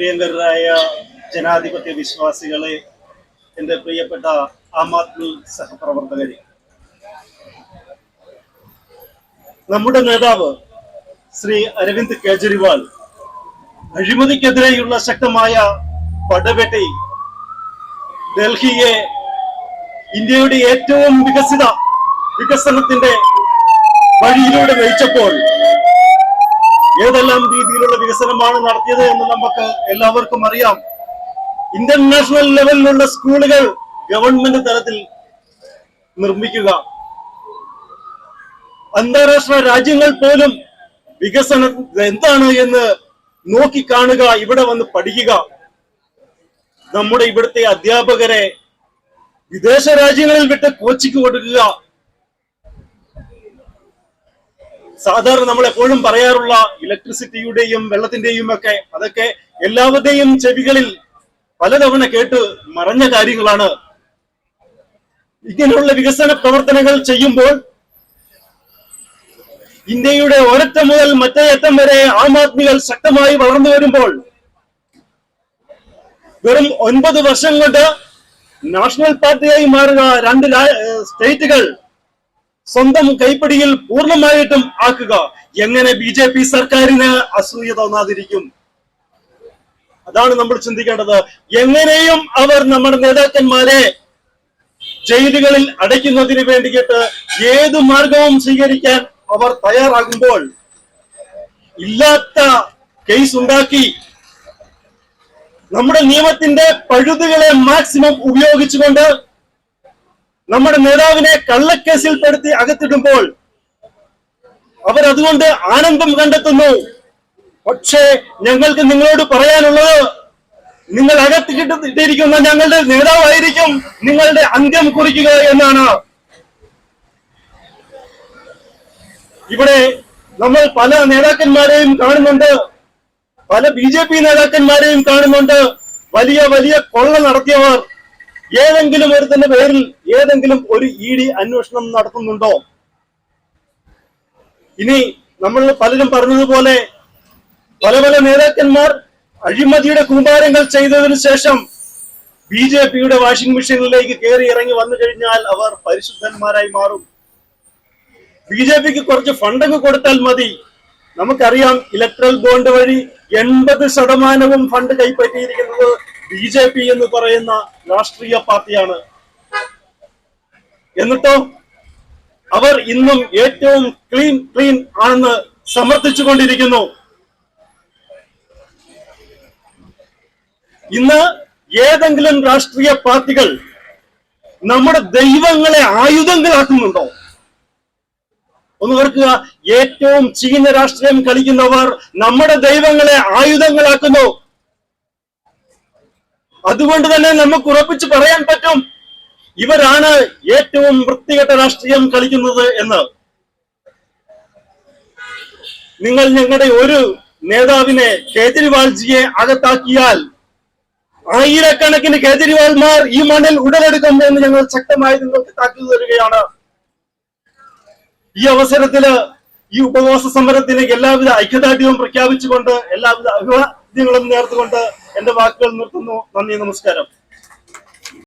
പ്രിയങ്കരായ ജനാധിപത്യ വിശ്വാസികളെ എന്റെ പ്രിയപ്പെട്ട ആം ആദ്മി സഹപ്രവർത്തകരെ. നമ്മുടെ നേതാവ് ശ്രീ അരവിന്ദ് കേജ്രിവാൾ അഴിമതിക്കെതിരെയുള്ള ശക്തമായ പടവെട്ടി ഡൽഹിയെ ഇന്ത്യയുടെ ഏറ്റവും വികസിത വികസനത്തിന്റെ വഴിയിലൂടെ നയിച്ചപ്പോൾ ഏതെല്ലാം രീതിയിലുള്ള വികസനമാണ് നടത്തിയത് എന്ന് നമുക്ക് എല്ലാവർക്കും അറിയാം. ഇന്റർനാഷണൽ ലെവലിലുള്ള സ്കൂളുകൾ ഗവൺമെന്റ് തലത്തിൽ നിർമ്മിക്കുക. അന്താരാഷ്ട്ര രാജ്യങ്ങൾ പോലും വികസനം എന്താണ് എന്ന് നോക്കി കാണുക ഇവിടെ വന്ന് പഠിക്കുക. നമ്മുടെ ഇവിടുത്തെ അധ്യാപകരെ വിദേശ രാജ്യങ്ങളിൽ വിട്ട് കോച്ചിക്ക് കൊടുക്കുക. സാധാരണ നമ്മൾ എപ്പോഴും പറയാറുള്ള ഇലക്ട്രിസിറ്റിയുടെയും വെള്ളത്തിന്റെയും ഒക്കെ അതൊക്കെ എല്ലാവരുടെയും ചെവികളിൽ പലതവണ കേട്ട് മറഞ്ഞ കാര്യങ്ങളാണ്. ഇങ്ങനെയുള്ള വികസന പ്രവർത്തനങ്ങൾ ചെയ്യുമ്പോൾ ഇന്ത്യയുടെ ഒരറ്റം മുതൽ മറ്റേ അറ്റം വരെ ആം ആദ്മികൾ ശക്തമായി വളർന്നു വരുമ്പോൾ വെറും ഒൻപത് വർഷം കൊണ്ട് നാഷണൽ പാർട്ടിയായി മാറുന്ന രണ്ട് സ്റ്റേറ്റുകൾ സ്വന്തം കൈപ്പിടിയിൽ പൂർണമായിട്ടും ആക്കുക. എങ്ങനെ ബി ജെ പി സർക്കാരിന് അസൂയ തോന്നാതിരിക്കും? അതാണ് നമ്മൾ ചിന്തിക്കേണ്ടത്. എങ്ങനെയും അവർ നമ്മുടെ നേതാക്കന്മാരെ ജയിലുകളിൽ അടയ്ക്കുന്നതിന് വേണ്ടിയിട്ട് ഏത് മാർഗവും സ്വീകരിക്കാൻ അവർ തയ്യാറാകുമ്പോൾ ഇല്ലാത്ത കേസ് ഉണ്ടാക്കി നമ്മുടെ നിയമത്തിന്റെ പഴുതുകളെ മാക്സിമം ഉപയോഗിച്ചുകൊണ്ട് നമ്മുടെ നേതാവിനെ കള്ളക്കേസിൽ പെടുത്തി അകത്തിടുമ്പോൾ അവർ അതുകൊണ്ട് ആനന്ദം കണ്ടെത്തുന്നു. പക്ഷേ ഞങ്ങൾക്ക് നിങ്ങളോട് പറയാനുള്ളത് നിങ്ങൾ അകത്തിട്ടിരിക്കുന്ന ഞങ്ങളുടെ നേതാവായിരിക്കും നിങ്ങളുടെ അന്ത്യം കുറിക്കുക എന്നാണ്. ഇവിടെ നമ്മൾ പല നേതാക്കന്മാരെയും കാണുന്നുണ്ട്. പല ബി ജെ പി നേതാക്കന്മാരെയും കാണുന്നുണ്ട്. വലിയ വലിയ കൊള്ള നടത്തിയവർ. ഏതെങ്കിലും ഒരുത്തിന്റെ പേരിൽ ഏതെങ്കിലും ഒരു ഇ ഡി അന്വേഷണം നടത്തുന്നുണ്ടോ? ഇനി നമ്മൾ പലരും പറഞ്ഞതുപോലെ പല പല നേതാക്കന്മാർ അഴിമതിയുടെ കൂമ്പാരങ്ങൾ ചെയ്തതിനു ശേഷം ബി ജെ പിയുടെ വാഷിംഗ് മെഷീനിലേക്ക് കയറി ഇറങ്ങി വന്നു കഴിഞ്ഞാൽ അവർ പരിശുദ്ധന്മാരായി മാറും. ബി ജെ പിക്ക് കുറച്ച് ഫണ്ടങ്ങ് കൊടുത്താൽ മതി. നമുക്കറിയാം ഇലക്ട്രൽ ബോണ്ട് വഴി എൺപത് ശതമാനവും ഫണ്ട് കൈപ്പറ്റിയിരിക്കുന്നത് ബി ജെ പി എന്ന് പറയുന്ന രാഷ്ട്രീയ പാർട്ടിയാണ്. എന്നിട്ടോ അവർ ഇന്നും ഏറ്റവും ക്ലീൻ ക്ലീൻ ആണെന്ന് സമർത്ഥിച്ചുകൊണ്ടിരിക്കുന്നു ഇന്ന് ഏതെങ്കിലും രാഷ്ട്രീയ പാർട്ടികൾ നമ്മുടെ ദൈവങ്ങളെ ആയുധങ്ങളാക്കുന്നുണ്ടോ? ഒന്ന് ഓർക്കുക ഏറ്റവും ചീഞ്ഞ രാഷ്ട്രീയം കളിക്കുന്നവർ നമ്മുടെ ദൈവങ്ങളെ ആയുധങ്ങളാക്കുന്നു. അതുകൊണ്ട് തന്നെ നമുക്ക് ഉറപ്പിച്ച് പറയാൻ പറ്റും ഇവരാണ് ഏറ്റവും വൃത്തികെട്ട രാഷ്ട്രീയം കളിക്കുന്നത് എന്ന്. നിങ്ങൾ ഞങ്ങളുടെ ഒരു നേതാവിനെ കേജ്രിവാൾജിയെ അകത്താക്കിയാൽ ആയിരക്കണക്കിന് കേജ്രിവാൾമാർ ഈ മണ്ണിൽ ഉടലെടുക്കും എന്ന് ഞങ്ങൾ ശക്തമായി നിങ്ങൾക്ക് താക്കീത് തരികയാണ്. ഈ അവസരത്തിൽ ഈ ഉപവാസ സമരത്തിന് എല്ലാവിധ ഐക്യദാർഢ്യവും പ്രഖ്യാപിച്ചുകൊണ്ട് എല്ലാവിധ അഭിവാദ്യങ്ങളും നേർത്തുകൊണ്ട് എന്റെ വാക്കുകൾ നിർത്തുന്നു. നന്ദി നമസ്കാരം.